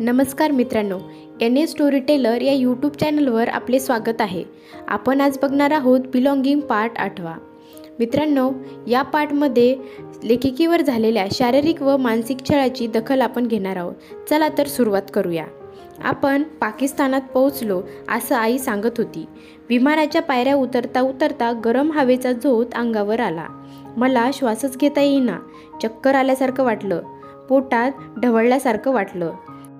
नमस्कार मित्रांनो N A story teller या यूट्यूब चॅनलवर आपले स्वागत आहे. आपण आज बघणार आहोत बिलॉंगिंग पार्ट आठवा. मित्रांनो या पार्टमध्ये लेखिकेवर झालेल्या शारीरिक व मानसिक छळाची दखल आपण घेणार आहोत. चला तर सुरुवात करूया. आपण पाकिस्तानात पोहोचलो असं आई सांगत होती. विमानाच्या पायऱ्या उतरता उतरता गरम हवेचा झोत अंगावर आला. मला श्वासच घेता येईना. चक्कर आल्यासारखं वाटलं. पोटात ढवळल्यासारखं वाटलं.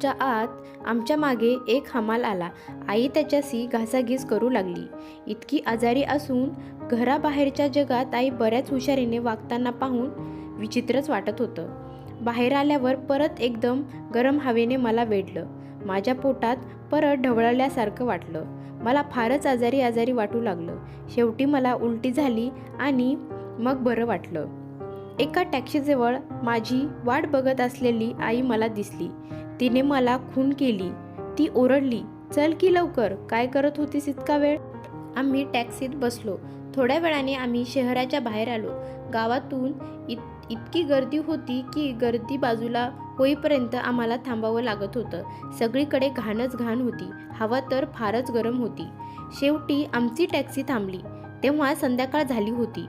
शॉपच्या आत आमच्या मागे एक हमाल आला. आई त्याच्याशी घासाघीस करू लागली. इतकी आजारी असून घराबाहेरच्या जगात आई बऱ्याच हुशारीने वागताना पाहून विचित्रच वाटत होतं. बाहेर आल्यावर परत एकदम गरम हवेने मला वेढलं. माझ्या पोटात परत ढवळल्यासारखं वाटलं. मला फारच आजारी आजारी वाटू लागलं. शेवटी मला उलटी झाली आणि मग बरं वाटलं. एका टॅक्सीजवळ माझी वाट बघत असलेली आई मला दिसली. तिने मला खून केली. ती ओरडली चल की लवकर काय करत होतीस इतका वेळ? आम्ही टॅक्सीत बसलो. थोड्या वेळाने आम्ही शहराच्या बाहेर आलो. गावातून इत इतकी गर्दी होती की गर्दी बाजूला होईपर्यंत आम्हाला थांबावं लागत होतं. सगळीकडे घाणच घाण होती. हवा तर फारच गरम होती. शेवटी आमची टॅक्सी थांबली. तेव्हा संध्याकाळ झाली होती.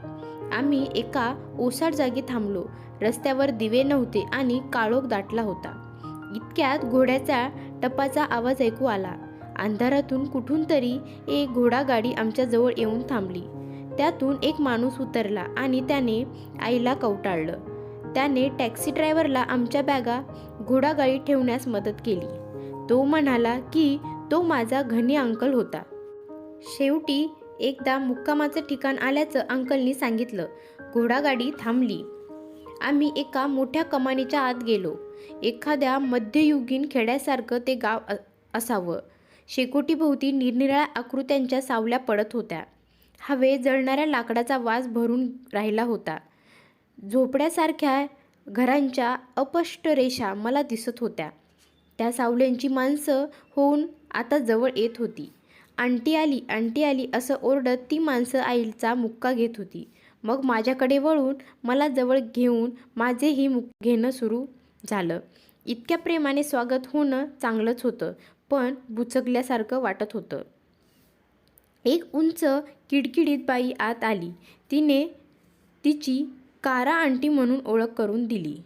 आम्ही एका ओसाड जागी थांबलो. रस्त्यावर दिवे नव्हते आणि काळोख दाटला होता. इतक्यात घोड्याचा टपाचा आवाज ऐकू आला. अंधारातून कुठून तरी एक घोडागाडी आमच्याजवळ येऊन थांबली. त्यातून एक माणूस उतरला आणि त्याने आईला कवटाळलं. त्याने टॅक्सी ड्रायव्हरला आमच्या बॅगा घोडागाडी ठेवण्यास मदत केली. तो म्हणाला की तो माझा घनी अंकल होता. शेवटी एकदा मुक्कामाचं ठिकाण आल्याचं अंकलनी सांगितलं. घोडागाडी थांबली. आम्ही एका मोठ्या कमानीच्या आत गेलो. एखाद्या मध्ययुगीन खेड्यासारखं ते गाव असावं. शेकोटीभोवती निरनिराळ्या आकृत्यांच्या सावल्या पडत होत्या. हवे जळणाऱ्या लाकडाचा वास भरून राहिला होता. झोपड्यासारख्या घरांच्या अपष्ट रेषा मला दिसत होत्या. त्या सावल्यांची माणसं होऊन आता जवळ येत होती. आंटी आली आंटी आली असं ओरडत ती माणसं आईचा मुक्का घेत होती. मग माझ्याकडे वळून मला जवळ घेऊन माझेही मुक घेणं सुरू झालं. इतक्या प्रेमाने स्वागत होणं चांगलंच होतं पण बुचकल्यासारखं वाटत होतं. एक उंच किडकिडीत बाई आत आली. तिने तिची कारा आंटी म्हणून ओळख करून दिली.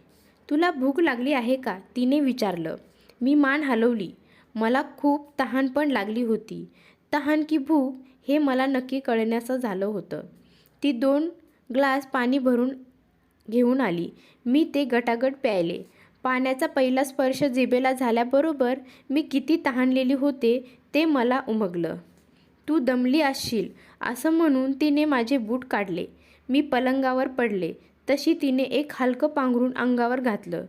तुला भूक लागली आहे का? तिने विचारलं. मी मान हलवली. मला खूप तहान पण लागली होती. तहान की भूक हे मला नक्की कळण्याचं झालं होतं. ती दोन ग्लास पाणी भरून घेऊन आली. मी ते गटागट प्यायले. पाण्याचा पहिला स्पर्श जिभेला झाल्याबरोबर मी किती तहानलेली होते ते मला उमगलं. तू दमली असशील असं म्हणून तिने माझे बूट काढले. मी पलंगावर पडले. तशी तिने एक हलकं पांघरून अंगावर घातलं.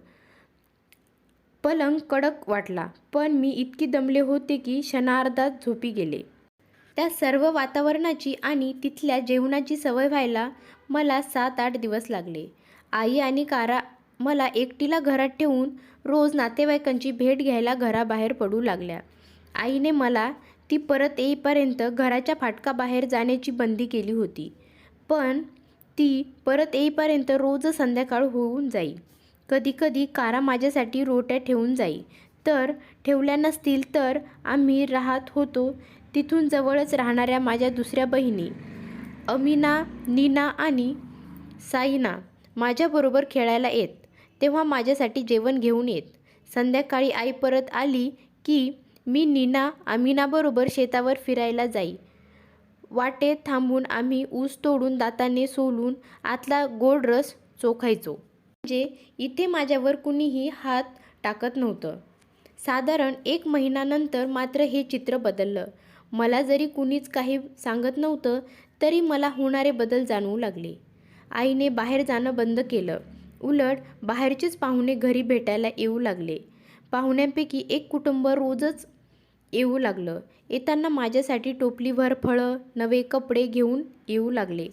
पलंग कडक वाटला पण मी इतकी दमले होते की क्षणार्धात झोपी गेले. त्या सर्व वातावरणाची आणि तिथल्या जेवणाची सवय व्हायला मला सात आठ दिवस लागले. आई आणि कारा मला एकटीला घरात ठेवून रोज नातेवाईकांची भेट घ्यायला घराबाहेर पडू लागल्या. आईने मला ती परत येईपर्यंत घराच्या फाटकाबाहेर जाण्याची बंदी केली होती. पण ती परत येईपर्यंत रोज संध्याकाळ होऊन जाई. कधीकधी कारा माझ्यासाठी रोट्या ठेवून जाई. तर ठेवल्या नसतील तर आम्ही राहत होतो तिथून जवळच राहणाऱ्या माझ्या दुसऱ्या बहिणी अमिना नीना आणि साईना माझ्याबरोबर खेळायला येत. तेव्हा माझ्यासाठी जेवण घेऊन येत. संध्याकाळी आई परत आली की मी नीना अमिनाबरोबर शेतावर फिरायला जाई. वाटेत थांबून आम्ही ऊस तोडून दाताने सोलून आतला गोड रस चोखायचो. म्हणजे इथे माझ्यावर कुणीही हात टाकत नव्हतं. साधारण एक महिन्यानंतर मात्र हे चित्र बदललं. मला जरी कुणीच काही सांगत नव्हतं तरी मला होणारे बदल जाणवू लागले. आईने बाहेर जाणं बंद केलं. उलट बाहेरचेच पाहुणे घरी भेटायला येऊ लागले. पाहुण्यांपैकी एक कुटुंब रोजच येऊ लागलं. येताना माझ्यासाठी टोपलीभर फळं नवे कपडे घेऊन येऊ लागले.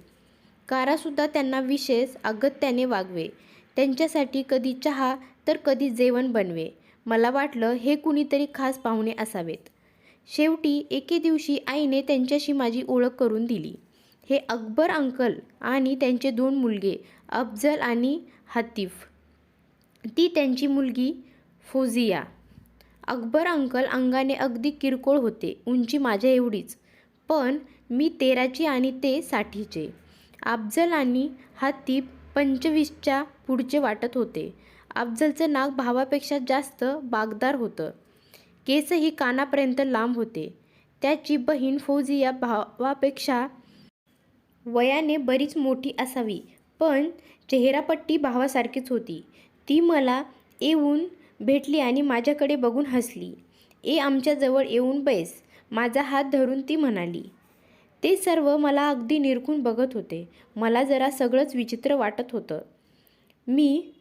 कारासुद्धा त्यांना विशेष अगत्याने वागवे. त्यांच्यासाठी कधी चहा तर कधी जेवण बनवे. मला वाटलं हे कुणीतरी खास पाहुणे असावेत. शेवटी एके दिवशी आईने त्यांच्याशी माझी ओळख करून दिली. हे अकबर अंकल आणि त्यांचे दोन मुलगे अफजल आणि हतीफ. ती त्यांची मुलगी फौजिया. अकबर अंकल अंगाने अगदी किरकोळ होते. उंची माझ्या एवढीच. पण मी तेराची आणि ते साठीचे. अफजल आणि हाती पंचवीसच्या पुढचे वाटत होते. अफजलचं नाक भावापेक्षा जास्त बागदार होतं. केसही कानापर्यंत लांब होते. त्याची बहीण फौजिया भावापेक्षा वयाने बरीच मोठी असावी. पण चेहरापट्टी भावासारखीच होती. ती मला येऊन भेटली आणि माझ्याकडे बघून हसली. ए आमच्याजवळ येऊन बैस. माझा हात धरून ती म्हणाली. ते सर्व मला अगदी निरखून बघत होते. मला जरा सगळंच विचित्र वाटत होतं. मी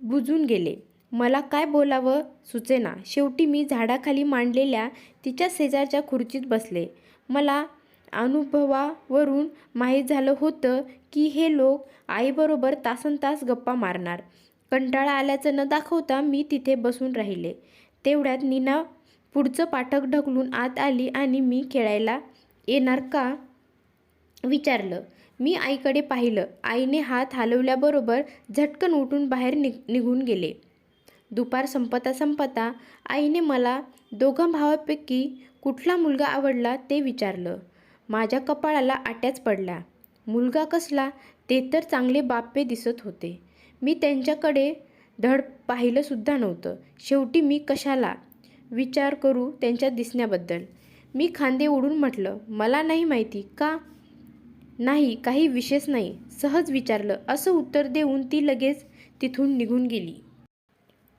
बुजून गेले. मला काय बोलावं सुचेना. शेवटी मी झाडाखाली मांडलेल्या तिच्या शेजारच्या खुर्चीत बसले. मला अनुभवावरून माहीत झालं होतं की हे लोक आईबरोबर तासन तास गप्पा मारणार. कंटाळा आल्याचं न दाखवता मी तिथे बसून राहिले. तेवढ्यात नीना पुढचं पाठक ढकलून आत आली आणि मी खेळायला येणार का? विचारलं. मी आईकडे पाहिलं. आईने हात हलवल्याबरोबर झटकन उठून बाहेर निघ निघून गेले. दुपार संपता संपता आईने मला दोघं भावापैकी कुठला मुलगा आवडला ते विचारलं. माझ्या कपाळाला आट्याच पडल्या. मुलगा कसला ते तर चांगले बाप्पे दिसत होते. मी त्यांच्याकडे धड पाहिलंसुद्धा नव्हतं. शेवटी मी कशाला विचार करू त्यांच्या दिसण्याबद्दल? मी खांदे ओढून म्हटलं मला नाही माहिती का? नाही काही विशेष नाही. सहज विचारलं. असं उत्तर देऊन ती लगेच तिथून निघून गेली.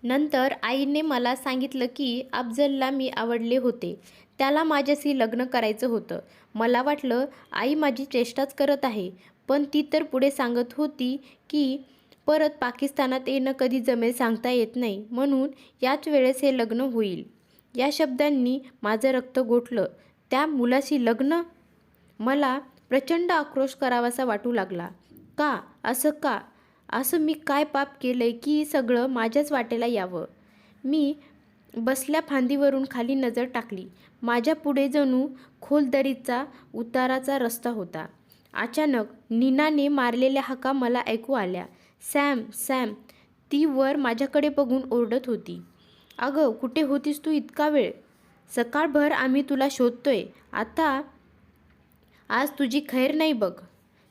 नंतर आईने मला सांगितलं की अफजलला मी आवडले होते. त्याला माझ्याशी लग्न करायचं होतं. मला वाटलं आई माझी चेष्टाच करत आहे पण ती तर पुढे सांगत होती की परत पाकिस्तानात येणं कधी जमेल सांगता येत नाही म्हणून याच वेळेस हे लग्न होईल. या शब्दांनी माझं रक्त गोठलं. त्या मुलाशी लग्न? मला प्रचंड आक्रोश करावासा वाटू लागला. का? असं का? असं मी काय पाप केलं आहे की सगळं माझ्याच वाटेला यावं? मी बसल्या फांदीवरून खाली नजर टाकली. माझ्या पुढे जणू खोल दरीचा उताराचा रस्ता होता. अचानक नीनाने मारलेल्या हाका मला ऐकू आल्या. सॅम सॅम ती वर माझ्याकडे बघून ओरडत होती. अगं कुठे होतीस तू इतका वेळ? सकाळभर आम्ही तुला शोधतोय. आता आज तुझी खैर नाही बघ.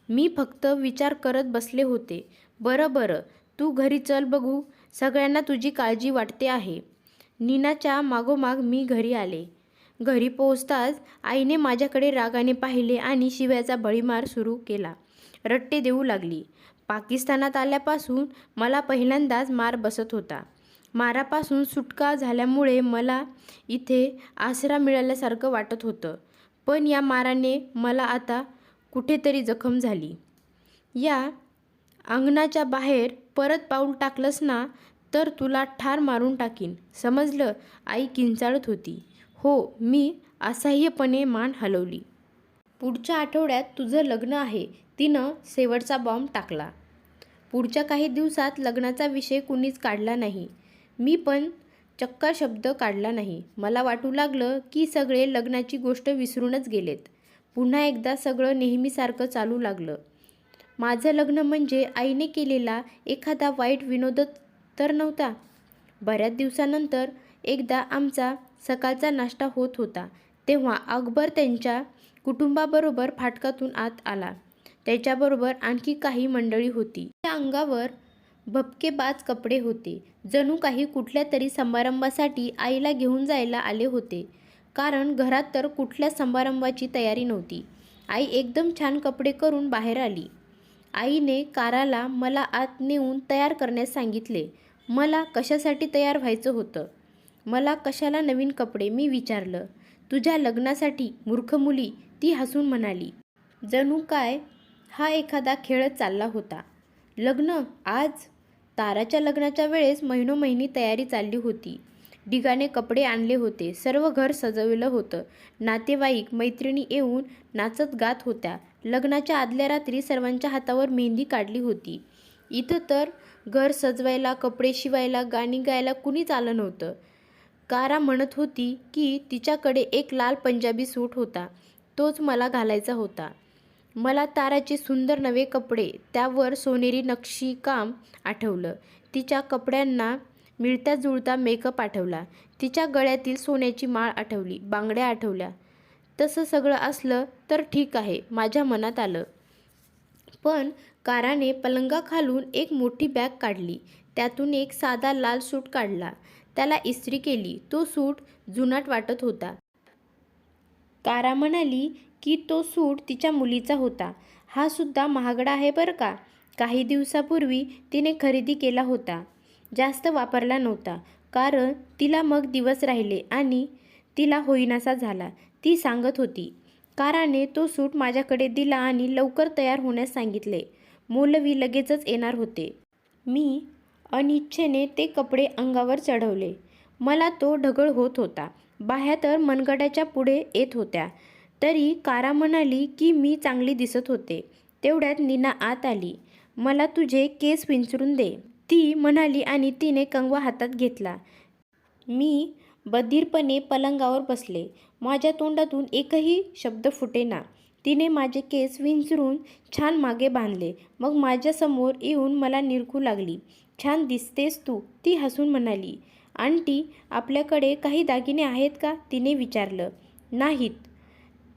मी फक्त विचार करत बसले होते. बरं बरं. तू घरी चल बघू. सगळ्यांना तुझी काळजी वाटते आहे. नीनाच्या मागोमाग मी घरी आले. घरी पोहोचताच आईने माझ्याकडे रागाने पाहिले आणि शिव्याचा बळीमार सुरू केला. रट्टे देऊ लागली. पाकिस्तानात आल्यापासून मला पहिल्यांदाच मार बसत होता. मारापासून सुटका झाल्यामुळे मला इथे आसरा मिळाल्यासारखं वाटत होतं. पण या माराने मला आता कुठेतरी जखम झाली. या अंगणाच्या बाहेर परत पाऊल टाकलंस ना तर तुला ठार मारून टाकीन. समजलं? आई किंचाळत होती. हो मी असह्यपणे मान हलवली. पुढच्या आठवड्यात तुझं लग्न आहे. तिनं शेवटचा बॉम्ब टाकला. पुढच्या काही दिवसात लग्नाचा विषय कुणीच काढला नाही. मी पण चक्का शब्द काढला नाही. मला वाटू लागलं की सगळे लग्नाची गोष्ट विसरूनच गेलेत. पुन्हा एकदा सगळं नेहमीसारखं चालू लागलं. माझं लग्न म्हणजे आईने केलेला एखादा वाईट विनोदच तर नव्हता. बऱ्याच दिवसानंतर एकदा आमचा सकाळचा नाश्ता होत होता. तेव्हा अकबर त्यांच्या कुटुंबाबरोबर फाटकातून आत आला. त्याच्याबरोबर आणखी काही मंडळी होती. त्या अंगावर भपकेबाज कपडे होते. जणू काही कुठल्या तरी समारंभासाठी आईला घेऊन जायला आले होते. कारण घरात तर कुठल्या समारंभाची तयारी नव्हती. आई एकदम छान कपडे करून बाहेर आली. आईने काराला मला आत नेऊन तयार करण्यास सांगितले. मला कशासाठी तयार व्हायचं होतं? मला कशाला नवीन कपडे? मी विचारलं. तुझ्या लग्नासाठी मूर्ख मुली? ती हसून म्हणाली. जणू काय? हा एखादा खेळच चालला होता. लग्न? आज? ताराच्या लग्नाच्या वेळेस महिनोमहिनी तयारी चालली होती. डिगाने कपडे आणले होते. सर्व घर सजवलं होतं. नातेवाईक मैत्रिणी येऊन नाचत गात होत्या. लग्नाच्या आदल्या रात्री सर्वांच्या हातावर मेहंदी काढली होती. इथं तर घर सजवायला कपडे शिवायला गाणी गायला कुणीच आलं नव्हतं. कारा म्हणत होती की तिच्याकडे एक लाल पंजाबी सूट होता. तोच मला घालायचा होता. मला ताराचे सुंदर नवे कपडे त्यावर सोनेरी नक्षीकाम आठवलं. तिच्या कपड्यांना मिळता जुळता मेकअप आठवला. तिच्या गळ्यातील सोन्याची माळ आठवली बांगड्या आठवल्या. तसं सगळं असलं तर ठीक आहे माझ्या मनात आलं. पण काराने पलंगाखालून एक मोठी बॅग काढली. त्यातून एक साधा लाल सूट काढला. त्याला इस्त्री केली. तो सूट जुनाट वाटत होता. कारा म्हणाली की तो सूट तिच्या मुलीचा होता. हा सुद्धा महागडा आहे बरं का? काही दिवसापूर्वी तिने खरेदी केला होता. जास्त वापरला नव्हता. कारण तिला मग दिवस राहिले आणि तिला होईनासा झाला. ती सांगत होती काराने तो सूट माझ्याकडे दिला आणि लवकर तयार होण्यास सांगितले. मौलवी लगेचच येणार होते. मी अनिच्छेने ते कपडे अंगावर चढवले. मला तो ढगळ होत होता. बाह्या तर मनगटाच्या पुढे येत होत्या. तरी कारा म्हणाली की मी चांगली दिसत होते. तेवढ्यात नीना आत आली. मला तुझे केस विंचरून दे. ती म्हणाली आणि तिने कंगवा हातात घेतला. मी बधीरपणे पलंगावर बसले. माझ्या तोंडातून एकही शब्द फुटेना. तिने माझे केस विंचरून छान मागे बांधले. मग माझ्यासमोर येऊन मला निरखू लागली. छान दिसतेस तू ती हसून म्हणाली. आंटी आपल्याकडे काही दागिने आहेत का? तिने विचारलं. नाहीत.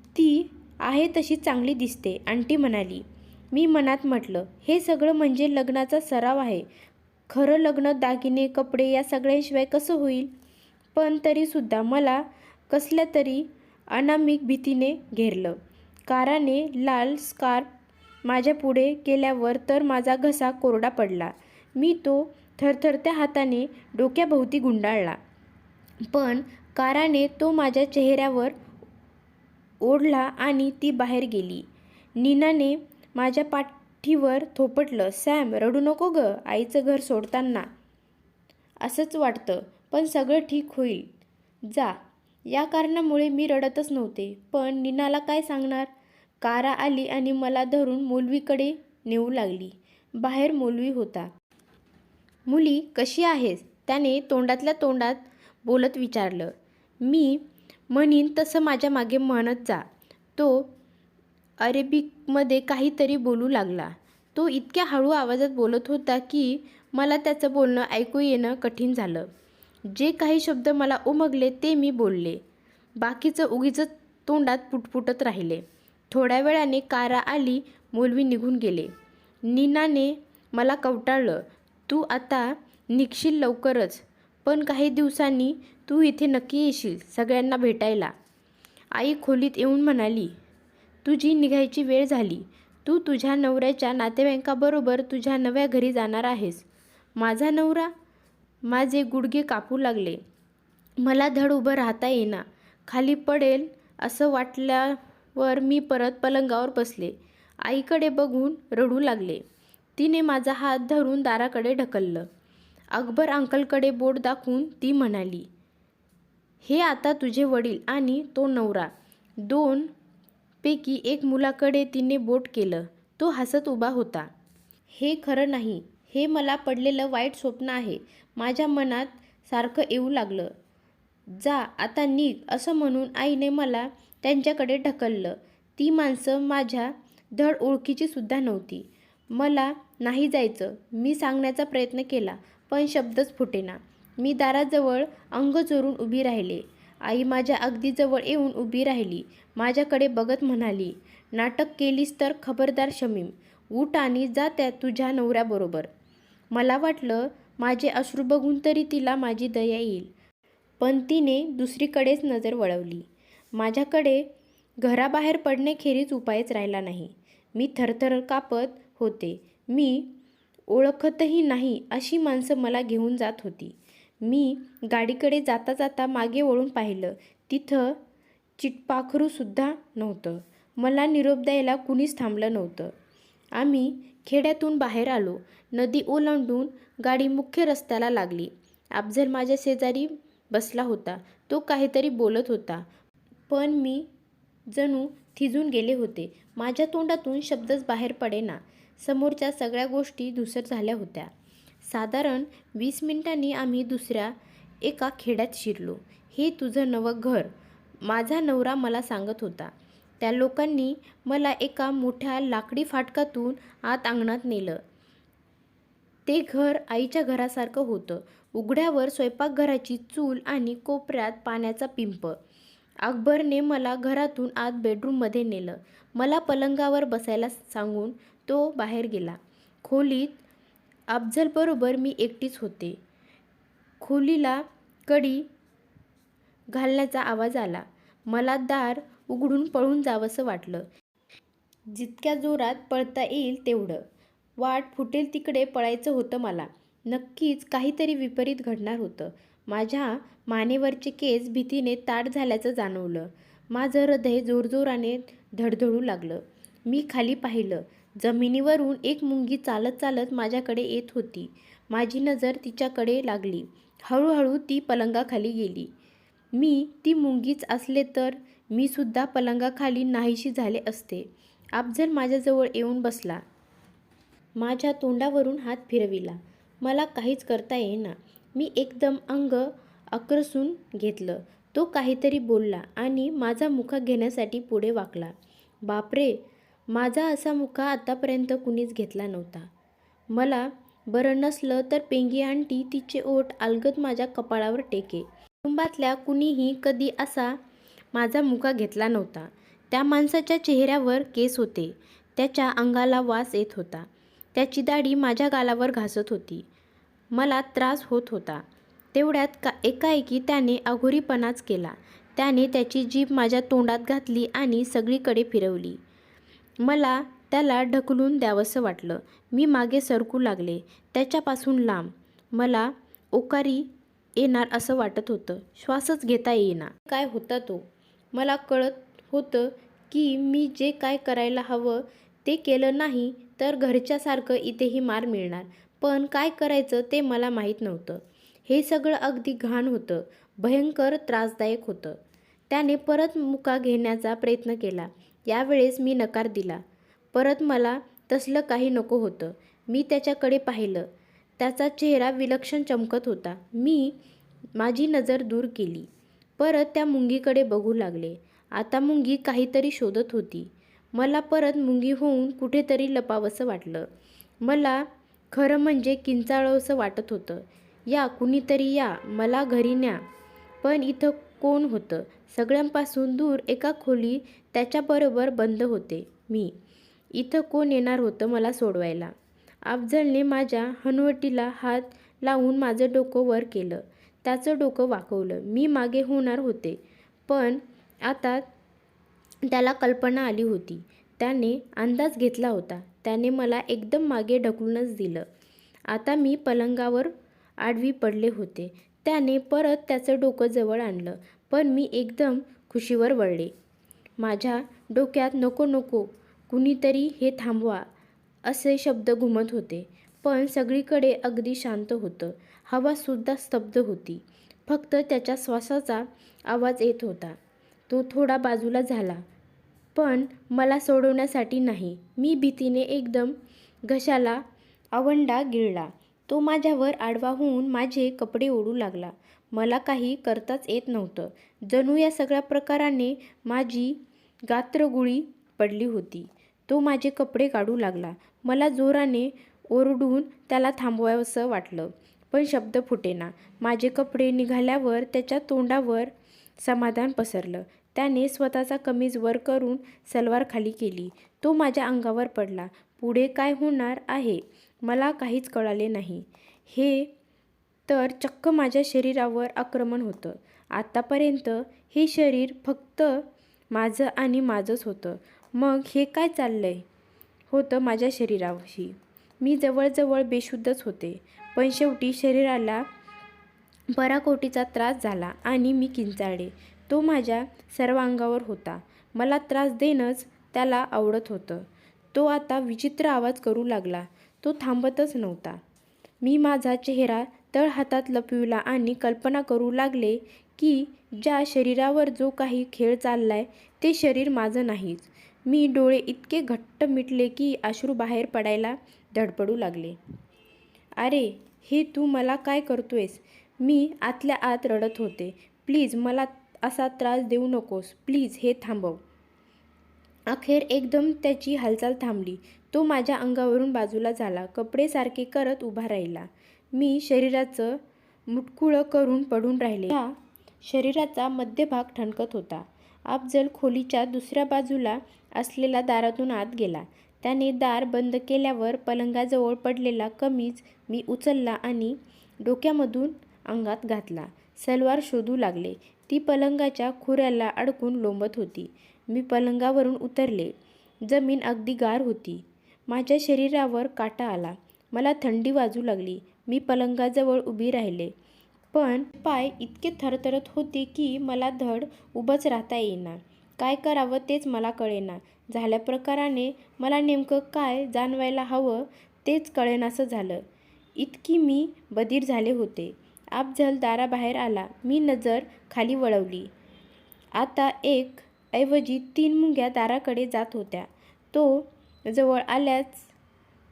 ती आहे तशी चांगली दिसते आंटी म्हणाली. मी मनात म्हटलं हे सगळं म्हणजे लग्नाचा सराव आहे. खरं लग्न दागिने कपडे या सगळ्यांशिवाय कसं होईल? पण तरीसुद्धा मला कसल्या तरी अनामिक भीतीने घेरलं. काराने लाल स्कार्फ माझ्या पुढे केल्यावर तर माझा घसा कोरडा पडला. मी तो थरथरत्या हाताने डोक्याभोवती गुंडाळला. पण काराने तो माझ्या चेहऱ्यावर ओढला आणि ती बाहेर गेली. नीनाने माझ्या पाठीवर थोपटलं सॅम रडू नको ग आईचं घर सोडताना. असंच वाटतं पण सगळं ठीक होईल. जा या कारणामुळे मी रडतच नव्हते. पण नीनाला काय सांगणार? कारा आली आणि मला धरून मौलवीकडे नेऊ लागली. बाहेर मौलवी होता. मुली कशी आहेस? त्याने तोंडातल्या तोंडात बोलत विचारलं. मी म्हणीन तसं माझ्या मागे म्हणत जा. तो अरेबिकमध्ये काहीतरी बोलू लागला. तो इतक्या हळू आवाजात बोलत होता की मला त्याचं बोलणं ऐकू येणं कठीण झालं. जे काही शब्द मला उमगले ते मी बोलले. बाकीचं उगीच तोंडात पुटपुटत राहिले. थोड्या वेळाने कारा आली मौलवी निघून गेले. नीनाने मला कवटाळलं तू आता निघशील लवकरच पण काही दिवसांनी तू इथे नक्की येशील सगळ्यांना भेटायला. आई खोलीत येऊन म्हणाली तुझी निघायची वेळ झाली. तू तुझ्या नवऱ्याच्या नातेवाईकाबरोबर तुझ्या नव्या घरी जाणार आहेस. माझा नवरा माझे गुडघे कापू लागले. मला धड उभं राहता येईना. खाली पडेल असं वाटल्यावर मी परत पलंगावर बसले. आईकडे बघून रडू लागले. तिने माझा हात धरून दाराकडे ढकललं. अकबर अंकलकडे बोट दाखवून ती म्हणाली हे आता तुझे वडील आणि तो नवरा. दोन पैकी एक मुलाकडे तिने बोट केलं. तो हसत उभा होता. हे खरं नाही. हे मला पडलेलं वाईट स्वप्न आहे. माझ्या मनात सारखं येऊ लागलं. जा आता निघ असं म्हणून आईने मला त्यांच्याकडे ढकललं. ती माणसं माझ्या धड ओळखीची सुद्धा नव्हती. मला नाही जायचं. मी सांगण्याचा प्रयत्न केला पण शब्दच फुटेना मी दाराजवळ अंग चोरून उभी राहिले. आई माझ्या अगदी जवळ येऊन उभी राहिली. माझ्याकडे बघत म्हणाली नाटक केलीस तर खबरदार शमीम. उठ आणि जा त्या तुझ्या नवऱ्याबरोबर. मला वाटलं माझे अश्रू बघून तरी तिला माझी दया येईल. पण तिने दुसरीकडेच नजर वळवली. माझ्याकडे घराबाहेर पडण्याखेरीज उपायच राहिला नाही. मी थरथर कापत होते. मी ओळखतही नाही अशी माणसं मला घेऊन जात होती. मी गाडीकडे जाता जाता मागे वळून पाहिलं. तिथं चिटपाखरूसुद्धा नव्हतं. मला निरोप द्यायला कुणीच थांबलं नव्हतं. आम्ही खेड्यातून बाहेर आलो. नदी ओलांडून गाडी मुख्य रस्त्याला लागली. अफजल माझ्या शेजारी बसला होता. तो काहीतरी बोलत होता. पण मी जणू थिजून गेले होते. माझ्या तोंडातून शब्दच बाहेर पडेना. समोरच्या सगळ्या गोष्टी धुसर झाल्या होत्या. साधारण वीस मिनिटांनी आम्ही दुसऱ्या एका खेड्यात शिरलो. हे तुझं नवं घर माझा नवरा मला सांगत होता. त्या लोकांनी मला एका मोठ्या लाकडी फाटकातून आत अंगणात नेलं. ते घर आईच्या घरासारखं होतं. उघड्यावर स्वयंपाकघराची चूल आणि कोपऱ्यात पाण्याचा पिंप. अकबरने मला घरातून आत बेडरूममध्ये नेलं. मला पलंगावर बसायला सांगून तो बाहेर गेला. खोलीत अफजलबरोबर मी एकटीच होते. खोलीला कडी घालण्याचा आवाज आला. मला दार उघडून पळून जावंसं वाटलं. जितक्या जोरात पळता येईल तेवढं. वाट फुटेल तिकडे पळायचं होतं मला. नक्कीच काहीतरी विपरीत घडणार होतं. माझ्या मानेवरचे केस भीतीने ताट झाल्याचं जाणवलं. माझं हृदय जोरजोराने धडधडू लागलं. मी खाली पाहिलं. जमिनीवरून एक मुंगी चालत चालत माझ्याकडे येत होती. माझी नजर तिच्याकडे लागली. हळूहळू ती पलंगाखाली गेली. मी ती मुंगीच असले तर मी सुद्धा पलंगाखाली नाहीशी झाले असते. अफजल माझ्याजवळ येऊन बसला. माझ्या तोंडावरून हात फिरविला. मला काहीच करता येईना. मी एकदम अंग आकर्षून घेतलं. तो काहीतरी बोलला आणि माझा मुखा घेण्यासाठी पुढे वाकला. बापरे! माझा असा मुखा आतापर्यंत कुणीच घेतला नव्हता. मला बरं नसलं तर पेंगी आंटी तिचे ओठ अलगद माझ्या कपाळावर टेके. कुटुंबातल्या कुणीही कधी असा माझा मुका घेतला नव्हता. त्या माणसाच्या चेहऱ्यावर केस होते. त्याच्या अंगाला वास येत होता. त्याची दाढी माझ्या गालावर घासत होती. मला त्रास होत होता. तेवढ्यात का एकाएकी त्याने अघोरीपणाच केला. त्याने त्याची जीभ माझ्या तोंडात घातली आणि सगळीकडे फिरवली. मला त्याला ढकलून द्यावंसं वाटलं. मी मागे सरकू लागले. त्याच्यापासून लांब. मला ओकारी येणार असं वाटत होतं. श्वासच घेता येईना. काय होता तो? मला कळत होतं की मी जे काय करायला हवं ते केलं नाही तर घरच्यासारखं इथेही मार मिळणार. पण काय करायचं ते मला माहीत नव्हतं. हे सगळं अगदी घाण होतं. भयंकर त्रासदायक होतं. त्याने परत मुका घेण्याचा प्रयत्न केला. यावेळेस मी नकार दिला. परत मला तसलं काही नको होतं. मी त्याच्याकडे पाहिलं. त्याचा चेहरा विलक्षण चमकत होता. मी माझी नजर दूर केली. परत त्या मुंगीकडे बघू लागले. आता मुंगी काहीतरी शोधत होती. मला परत मुंगी होऊन कुठेतरी लपावंसं वाटलं. मला खरं म्हणजे किंचाळवंसं वाटत होतं. या कुणीतरी या मला घरी न्या. पण इथं कोण होतं? सगळ्यांपासून दूर एका खोली त्याच्याबरोबर बंद होते मी. इथं कोण येणार होतं मला सोडवायला? अफजलने माझ्या हनुवटीला हात लावून माझं डोकं वर केलं. त्याचं डोकं वाकवलं. मी मागे होणार होते. पण आता त्याला कल्पना आली होती. त्याने अंदाज घेतला होता. त्याने मला एकदम मागे ढकलूनच दिलं. आता मी पलंगावर आडवी पडले होते. त्याने परत त्याचं डोकं जवळ आणलं पण मी एकदम खुशीवर वळले. माझ्या डोक्यात नको नको कुणीतरी हे थांबवा असे शब्द घुमत होते. पण सगळीकडे अगदी शांत होतं. हवासुद्धा स्तब्ध होती. फक्त त्याच्या श्वासाचा आवाज येत होता. तो थोडा बाजूला झाला. पण मला सोडवण्यासाठी नाही. मी भीतीने एकदम घशाला आवंडा गिळला. तो माझ्यावर आडवा होऊन माझे कपडे ओढू लागला. मला काही करताच येत नव्हतं. जणू या सगळ्या प्रकाराने माझी गात्रगुळी पडली होती. तो माझे कपडे काढू लागला. मला जोराने ओरडून त्याला थांबवावंसं वाटलं पण शब्द फुटेना. माझे कपडे निघाल्यावर त्याच्या तोंडावर समाधान पसरलं. त्याने स्वतःचा कमीज वर करून सलवार खाली केली. तो माझ्या अंगावर पडला. पुढे काय होणार आहे? मला काहीच कळाले नाही. हे तर चक्क माझ्या शरीरावर आक्रमण होतं. आत्तापर्यंत हे शरीर फक्त माझं आणि माझंच होतं. मग हे काय चाललंय? होतं माझ्या शरीराशी. मी जवळजवळ बेशुद्धच होते. पण शेवटी शरीराला पराकोटीचा त्रास झाला आणि मी किंचाळले. तो माझ्या सर्वांगावर होता. मला त्रास देणंच त्याला आवडत होतं. तो आता विचित्र आवाज करू लागला. तो थांबतच नव्हता. मी माझा चेहरा तळ हातात लपविला आणि कल्पना करू लागले की ज्या शरीरावर जो काही खेळ चाललाय ते शरीर माझं नाहीच. मी डोळे इतके घट्ट मिटले की अश्रू बाहेर पडायला धडपडू लागले. अरे हे तू मला काय करतोयस? मी आतल्या आत रडत होते. प्लीज मला असा त्रास देऊ नकोस. प्लीज हे थांबव. अखेर एकदम त्याची हालचाल थांबली. तो माझ्या अंगावरून बाजूला झाला. कपडे सारखे करत उभा राहिला. मी शरीराचं मुटकुळं करून पडून राहिले. हा शरीराचा मध्यभाग ठणकत होता. अफजल खोलीच्या दुसऱ्या बाजूला असलेल्या दारातून आत गेला. त्याने दार बंद केल्यावर पलंगाजवळ पडलेला कमीज मी उचलला आणि डोक्यामधून अंगात घातला. सलवार शोधू लागले. ती पलंगाच्या खुऱ्याला अडकून लोंबत होती. मी पलंगावरून उतरले. जमीन अगदी गार होती. माझ्या शरीरावर काटा आला. मला थंडी वाजू लागली. मी पलंगाजवळ उभी राहिले. पण पाय इतके थरथरत होते की मला धड उभंच राहता येईना. काय करावं तेच मला कळेना. झाल्या प्रकाराने मला नेमकं काय जाणवायला हवं तेच कळेनासं झालं. इतकी मी बधीर झाले होते. अफजल दाराबाहेर आला. मी नजर खाली वळवली. आता एक ऐवजी तीन मुंग्या दाराकडे जात होत्या. तो जवळ आल्याच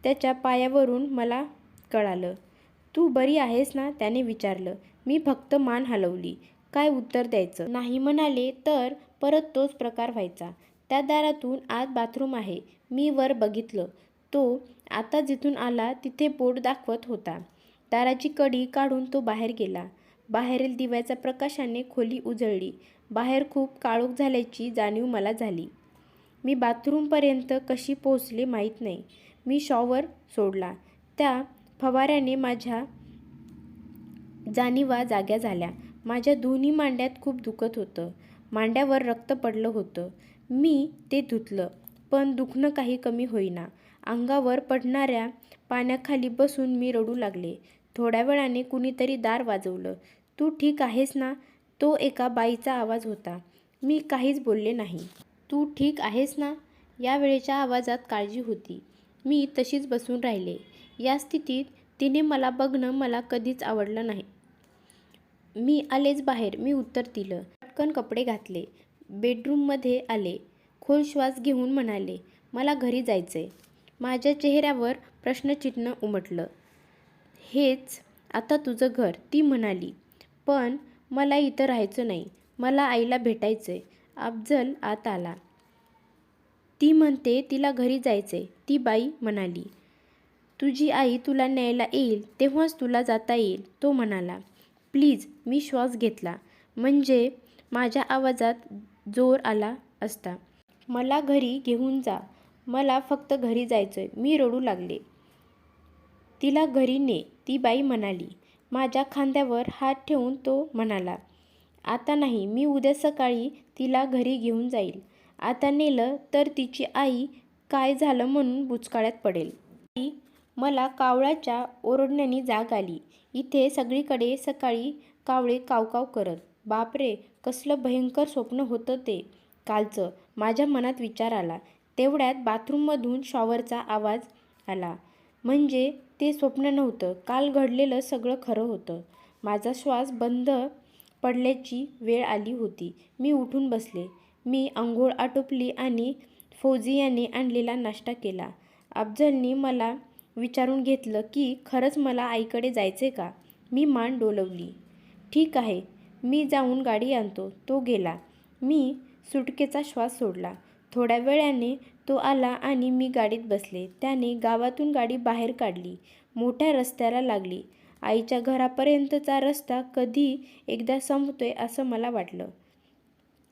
त्याच्या पायावरून मला कळालं. तू बरी आहेस ना? त्याने विचारलं. मी फक्त मान हलवली. काय उत्तर द्यायचं? नाही म्हणाले तर परत तोच प्रकार व्हायचा. त्या दारातून आत बाथरूम आहे. मी वर बघितलं. तो आता जिथून आला तिथे बोट दाखवत होता. दाराची कडी काढून तो बाहेर गेला. बाहेरील दिव्याच्या प्रकाशाने खोली उजळली. बाहेर खूप काळोख झाल्याची जाणीव मला झाली. मी बाथरूमपर्यंत कशी पोहोचले माहीत नाही. मी शॉवर सोडला. त्या फवाऱ्याने माझ्या जाणीवा जाग्या झाल्या. माझ्या दोन्ही मांड्यात खूप दुखत होतं. मांड्यावर रक्त पडलं होतं. मी ते धुतलं पण दुखणं काही कमी होईना. अंगावर पडणाऱ्या पाण्याखाली बसून मी रडू लागले. थोड्या वेळाने कुणीतरी दार वाजवलं. तू ठीक आहेस ना? तो एका बाईचा आवाज होता. मी काहीच बोलले नाही. तू ठीक आहेस ना? या वेळेच्या आवाजात काळजी होती. मी तशीच बसून राहिले. या स्थितीत तिने मला बघणं मला कधीच आवडलं नाही. मी आलेच बाहेर. मी उत्तर दिलं. पटकन कपडे घातले. बेडरूममध्ये आले. खोल श्वास घेऊन म्हणाले मला घरी जायचंय. माझ्या चेहऱ्यावर प्रश्नचिन्ह उमटलं. हेच आता तुझं घर. ती म्हणाली पण मला इथं राहायचं नाही. मला आईला भेटायचं आहे अफजल आत आला. ती म्हणते तिला घरी जायचंय. ती बाई म्हणाली तुझी आई तुला न्यायला येईल तेव्हाच तुला जाता येईल. तो म्हणाला प्लीज मी श्वास घेतला. म्हणजे माझ्या आवाजात जोर आला असता. मला घरी घेऊन जा. मला फक्त घरी जायचं आहे मी रडू लागले. तिला घरी ने. ती बाई म्हणाली. माझ्या खांद्यावर हात ठेवून तो म्हणाला आता नाही मी उद्या सकाळी तिला घरी घेऊन जाईल. आता नेलं तर तिची आई काय झालं म्हणून बुचकाळ्यात पडेल. ती मला कावळ्याच्या ओरडण्याने जाग आली. इथे सगळीकडे सकाळी कावळे कावकाव करत. बापरे कसलं भयंकर स्वप्न होतं ते. कालचं माझ्या मनात विचार आला. तेवढ्यात बाथरूममधून शॉवरचा आवाज आला. म्हणजे ते स्वप्न नव्हतं. काल घडलेलं सगळं खरं होतं. माझा श्वास बंद पडल्याची वेळ आली होती. मी उठून बसले. मी आंघोळ आटोपली आणि फौजियाने आणलेला नाश्ता केला. अफजलनी मला विचारून घेतलं की खरंच मला आईकडे जायचे का? मी मान डोलवली. ठीक आहे. मी जाऊन गाडी आणतो. तो गेला. मी सुटकेचा श्वास सोडला. थोड्या वेळाने तो आला आणि मी गाडीत बसले. त्याने गावातून गाडी बाहेर काढली. मोठ्या रस्त्याला लागली. आईच्या घरापर्यंतचा रस्ता कधी एकदा संपतोय असं मला वाटलं.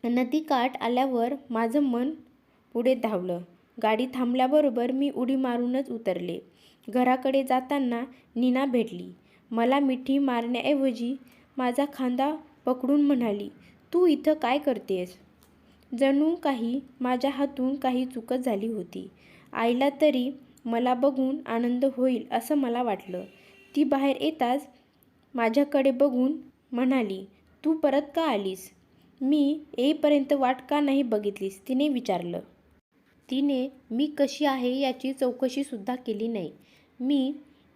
नदीकाठ आल्यावर माझं मन पुढे धावलं. गाडी थांबल्याबरोबर मी उडी मारूनच उतरले. घराकडे जाताना नीना भेटली. मला मिठी मारण्याऐवजी माझा खांदा पकडून म्हणाली तू इथं काय करतेस? जणू काही माझ्या हातून काही चुकत झाली होती. आईला तरी मला बघून आनंद होईल असं मला वाटलं. ती बाहेर येताच माझ्याकडे बघून म्हणाली तू परत का आलीस? मी येईपर्यंत वाट का नाही बघितलीस? तिने विचारलं. तिने मी कशी आहे याची चौकशीसुद्धा केली नाही. मी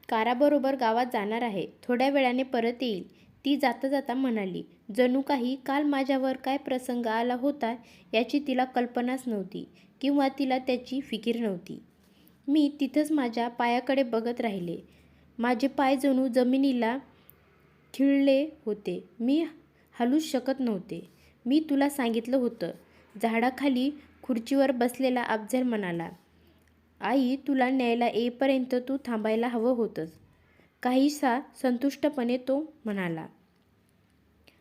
काराबरोबर गावात जाणार आहे. थोड्या वेळाने परत येईल. ती जाता जाता म्हणाली जणू काही काल माझ्यावर काय प्रसंग आला होता याची तिला कल्पनाच नव्हती किंवा तिला त्याची फिकीर नव्हती. मी तिथंच माझ्या पायाकडे बघत राहिले. माझे पाय जणू जमिनीला खिळले होते. मी हलूच शकत नव्हते. मी तुला सांगितलं होतं. झाडाखाली खुर्चीवर बसलेला अफजल म्हणाला आई तुला न्यायला येईपर्यंत तू थांबायला हवं होतंस. काहीसा संतुष्टपणे तो म्हणाला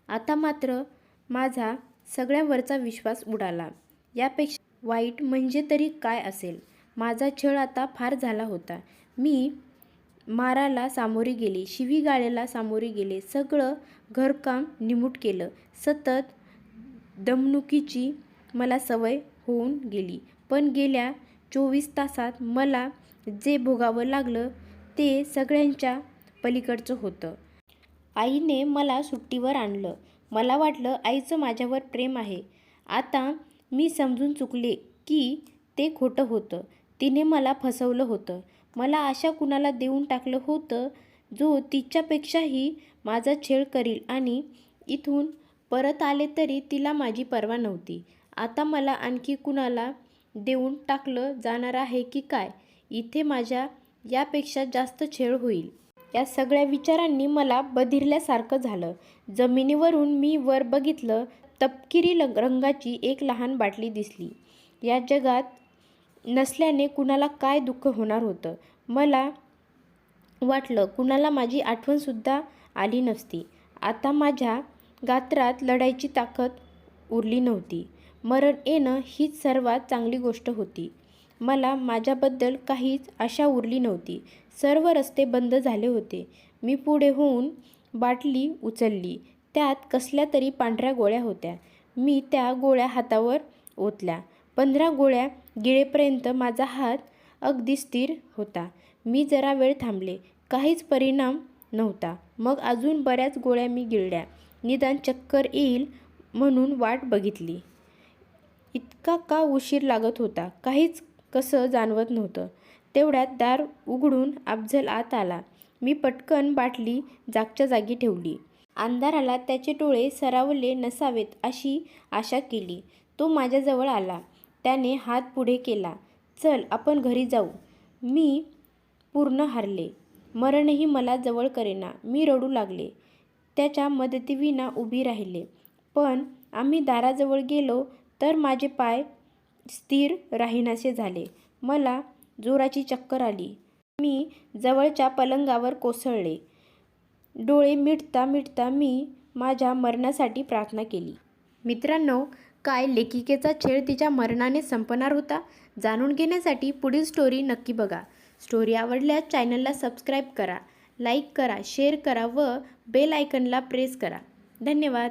आता मात्र माझा सगळ्यावरचा विश्वास उडाला. यापेक्षा वाईट म्हणजे तरी काय असेल? माझा छळ आता फार झाला होता. मी माराला सामोरी गेले शिवीगाळ्याला सामोरे गेले सगळं घरकाम निमूट केलं. सतत दमणुकीची मला सवय होऊन गेली. पण गेल्या चोवीस तासात मला जे भोगावं लागलं ते सगळ्यांच्या पलीकडचं होतं. आईने मला सुट्टीवर आणलं. मला वाटलं आईचं माझ्यावर प्रेम आहे. आता मी समजून चुकले की ते खोटं होतं. तिने मला फसवलं होतं. मला अशा कुणाला देऊन टाकलं होतं जो तिच्यापेक्षाही माझा छेड करील आणि इथून परत आले तरी तिला माझी पर्वा नव्हती. आता मला आणखी कुणाला देऊन टाकलं जाणार आहे की काय? इथे माझ्या यापेक्षा जास्त छेड होईल. या सगळ्या विचारांनी मला बधिरल्यासारखं झालं. जमिनीवरून मी वर बघितलं तपकिरी रंगाची एक लहान बाटली दिसली. या जगात नसल्याने कुणाला काय दुःख होणार होतं? मला वाटलं कुणाला माझी आठवणसुद्धा आली नसती. आता माझ्या गात्रात लढायची ताकद उरली नव्हती. मरण येणं हीच सर्वात चांगली गोष्ट होती. मला माझ्याबद्दल काहीच आशा उरली नव्हती. सर्व रस्ते बंद झाले होते. मी पुढे होऊन बाटली उचलली. त्यात कसल्या तरी पांढऱ्या गोळ्या होत्या. मी त्या गोळ्या हातावर ओतल्या. पंधरा गोळ्या गिळेपर्यंत माझा हात अगदी स्थिर होता. मी जरा वेळ थांबले. काहीच परिणाम नव्हता. मग अजून बऱ्याच गोळ्या मी गिळल्या. निदान चक्कर येईल म्हणून वाट बघितली. इतका का उशीर लागत होता? काहीच कसं जाणवत नव्हतं. तेवढ्यात दार उघडून अफजल आत आला. मी पटकन बाटली जागच्या जागी ठेवली. अंधाराला त्याचे डोळे सरावले नसावेत अशी आशा केली. तो माझ्याजवळ आला. त्याने हात पुढे केला. चल आपण घरी जाऊ. मी पूर्ण हारले. मरणही मला जवळ करेना. मी रडू लागले. त्याच्या मदतीविना उभी राहिले. पण आम्ही दाराजवळ गेलो तर माझे पाय स्थिर राहीनासे झाले. मला जोराची चक्कर आली. मी जवळच्या पलंगावर कोसळले. डोळे मिटता मिटता मी माझ्या मरणासाठी प्रार्थना केली. मित्रांनो काय लेखिकेचा छेड तिच्या मरणाने संपणार होता जाणून घेण्यासाठी पुढील स्टोरी नक्की बघा. स्टोरी आवडल्यास चॅनलला सबस्क्राईब करा लाईक करा शेअर करा व बेल आयकनला प्रेस करा. धन्यवाद.